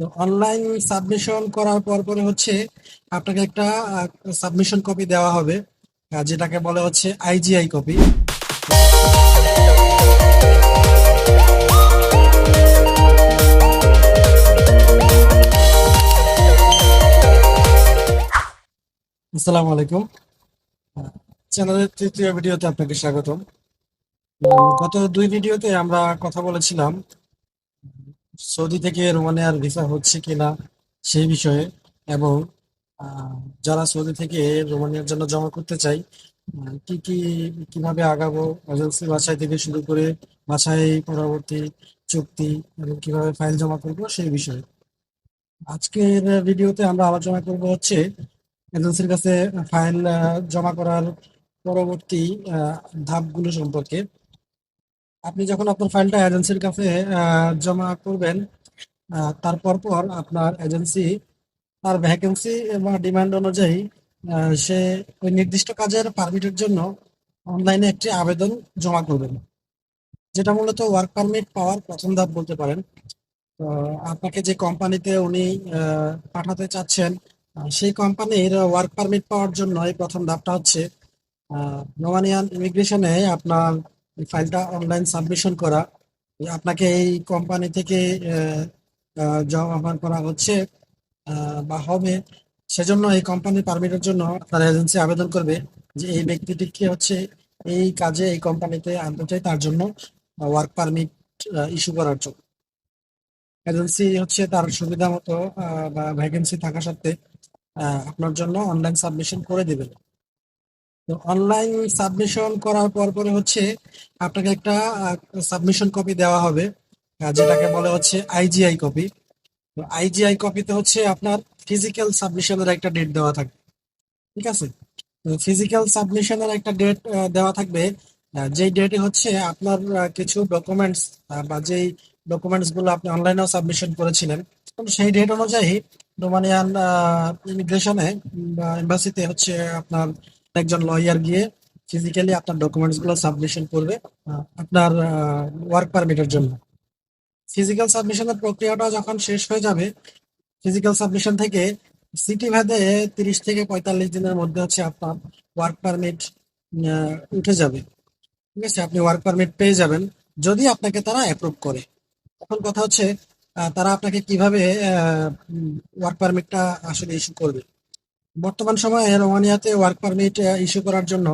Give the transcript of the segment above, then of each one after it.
তো online submission করার পর পরে হচ্ছে আপনাকে একটা সাবমিশন কপি দেওয়া হবে যেটাকে বলে হচ্ছে আইজিআই কপি আসসালামু আলাইকুম। চ্যানেলের তৃতীয় ভিডিওতে আপনাকে স্বাগতম। গত দুই ভিডিওতে আমরা কথা বলেছিলাম সৌদি থেকে রোমানিয়ার ভিসা হচ্ছে কিনা সেই বিষয়ে এবং যারা সৌদি থেকে রোমানিয়ার জন্য জমা করতে চাই কি কি, কীভাবে আগাবো, এজেন্সি বাছাই থেকে শুরু করে বাছাই, পরবর্তী চুক্তি এবং কীভাবে ফাইল জমা করব সেই বিষয়ে। আজকের ভিডিওতে আমরা আলোচনা করব হচ্ছে এজেন্সির কাছে ফাইল জমা করার পরবর্তী ধাপগুলো সম্পর্কে। আপনি যখন আপনার ফাইলটা এজেন্সির কাছে জমা করবেন তারপর পর আপনার এজেন্সি তার ভ্যাকেন্সি বা ডিমান্ড অনুযায়ী সে ওই নির্দিষ্ট কাজের পারমিটের জন্য অনলাইনে একটি আবেদন জমা করবেন। যেটা মূলত ওয়ার্ক পারমিট পাওয়ার প্রথম ধাপ বলতে পারেন। তো আপনাকে যে কোম্পানিতে উনি পাঠাতে চাচ্ছেন সেই কোম্পানির ওয়ার্ক পারমিট পাওয়ার জন্য এই প্রথম ধাপটা হচ্ছে রোমানিয়ান ইমিগ্রেশনে আপনার এই ফাইলটা অনলাইন সাবমিশন করা। আপনাকে এই কোম্পানি থেকে আহ, জমা করা হচ্ছে বা হবে। সেজন্য এই কোম্পানির পারমিটের জন্য আপনার এজেন্সি আবেদন করবে যে এই ব্যক্তিটিকে হচ্ছে এই কাজে এই কোম্পানিতে আনতে চাই তার জন্য ওয়ার্ক পারমিট ইস্যু করার জন্য। এজেন্সি হচ্ছে তার সুবিধা মতো বা ভ্যাকেন্সি থাকা সত্ত্বে আপনার জন্য অনলাইন সাবমিশন করে দিবে। তো অনলাইন সাবমিশন করার পর পরে হচ্ছে আপনাকে একটা সাবমিশন কপি দেওয়া হবে যেটাকে বলে হচ্ছে আইজিআই কপি তো আইজিআই কপিতে হচ্ছে আপনার ফিজিক্যাল সাবমিশনের একটা ডেট দেওয়া থাকবে, ঠিক আছে? তো ফিজিক্যাল সাবমিশনের একটা ডেট দেওয়া থাকবে যেই ডেটে হচ্ছে আপনার কিছু ডকুমেন্টস বা যেই ডকুমেন্টসগুলো আপনি অনলাইনেও সাবমিশন করেছিলেন সেই ডেট অনুযায়ী রোমানিয়ান ইমিগ্রেশনে বা এম্বাসিতে হচ্ছে আপনার একজন লয়ার গিয়ে ফিজিক্যালি আপনার ডকুমেন্টসগুলো সাবমিশন করবে আপনার ওয়ার্ক পারমিটের জন্য। ফিজিক্যাল সাবমিশনের প্রক্রিয়াটা যখন শেষ হয়ে যাবে ফিজিক্যাল সাবমিশন থেকে সিটি ভেদে তিরিশ থেকে পঁয়তাল্লিশ দিনের মধ্যে হচ্ছে আপনার ওয়ার্ক পারমিট উঠে যাবে। ঠিক আছে? আপনি ওয়ার্ক পারমিট পেয়ে যাবেন, যদি আপনাকে তারা অ্যাপ্রুভ করে। এখন কথা হচ্ছে তারা আপনাকে কীভাবে ওয়ার্ক পারমিটটা আসলে ইস্যু করবে? বর্তমান সময়ে রোমানিয়াতে ওয়ার্ক পারমিট ইস্যু করার জন্য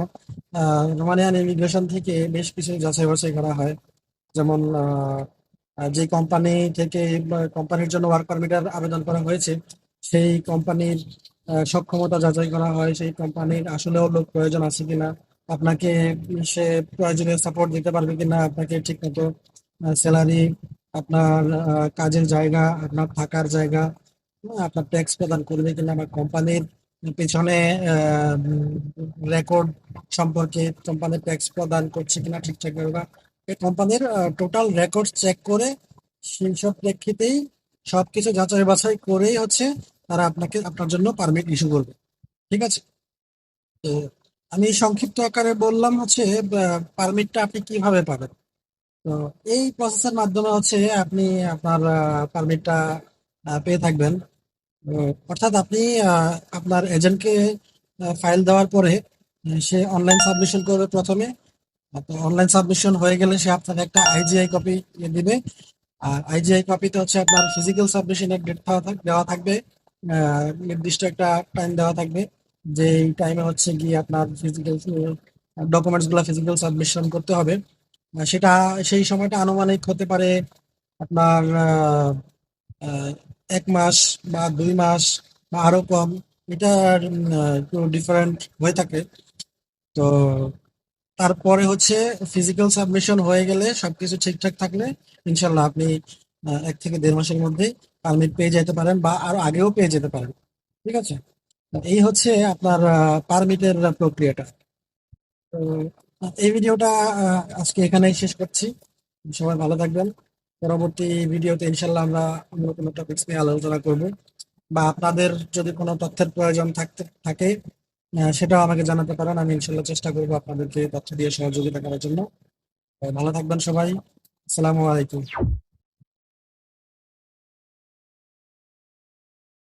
আহ, রোমানিয়ান ইমিগ্রেশন থেকে বেশ কিছু যাচাই বাছাই করা হয়। যেমন আহ, যে কোম্পানি থেকে কোম্পানির জন্য ওয়ার্ক পারমিটের আবেদন করা হয়েছে সেই কোম্পানির সক্ষমতা যাচাই করা হয় সেই কোম্পানির আসলেও লোক প্রয়োজন আছে কিনা আপনাকে সে প্রয়োজনীয় সাপোর্ট দিতে পারবে কিনা আপনাকে ঠিকমতো স্যালারি আপনার কাজের জায়গা আপনার থাকার জায়গা আপনার ট্যাক্স প্রদান করবে কিনা বা কোম্পানির পেছনে রেকর্ড সম্পর্কে কোম্পানির ট্যাক্স প্রদান করছে কিনা ঠিকঠাক ভাবে বা কোম্পানির টোটাল রেকর্ড চেক করে সেই সব প্রেক্ষিতেই সবকিছু যাচাই বাছাই করেই হচ্ছে তারা আপনাকে, আপনার জন্য পারমিট ইস্যু করবে। ঠিক আছে? তো আমি সংক্ষিপ্ত আকারে বললাম হচ্ছে পারমিটটা আপনি কীভাবে পাবেন? তো এই প্রসেসের মাধ্যমে হচ্ছে আপনি আপনার পারমিটটা পেয়ে থাকবেন। অর্থাৎ আপনি আপনার এজেন্টকে ফাইল দেওয়ার পরে সে অনলাইন সাবমিশন করবে প্রথমে। অনলাইন সাবমিশন হয়ে গেলে সে আপনাকে একটা আইজিআই কপি দিবে। আর আইজিআই কপিতে হচ্ছে আপনার ফিজিক্যাল সাবমিশনের ডেট দেওয়া থাকবে। নির্দিষ্ট একটা টাইম দেওয়া থাকবে। যে টাইমে হচ্ছে গিয়ে আপনার ফিজিক্যাল ডকুমেন্টসগুলা ফিজিক্যাল সাবমিশন করতে হবে। সেটা, সেই সময়টা আনুমানিক হতে পারে আপনার এক মাস বা দুই মাস বা আরও কম, এটা একটু ডিফারেন্ট হয়ে থাকে। তো তারপরে হচ্ছে ফিজিক্যাল সাবমিশন হয়ে গেলে সবকিছু ঠিকঠাক থাকলে ইনশাল্লাহ আপনি এক থেকে দেড় মাসের মধ্যে পারমিট পেয়ে যেতে পারেন বা আরও আগেও পেয়ে যেতে পারেন। ঠিক আছে? এই হচ্ছে আপনার পারমিটের প্রক্রিয়াটা। তো এই ভিডিওটা আজকে এখানেই শেষ করছি। সবাই ভালো থাকবেন। পরবর্তী ভিডিওতে ইনশাল্লাহ আমরা অন্য কোনো টপিক্স নিয়ে আলোচনা করব বা আপনাদের যদি কোনো তথ্যের প্রয়োজন থাকতে, থাকে সেটাও আমাকে জানাতে পারেন। আমি ইনশাল্লাহ চেষ্টা করব আপনাদেরকে তথ্য দিয়ে সহযোগিতা করার জন্য। ভালো থাকবেন সবাই। আসসালামু আলাইকুম।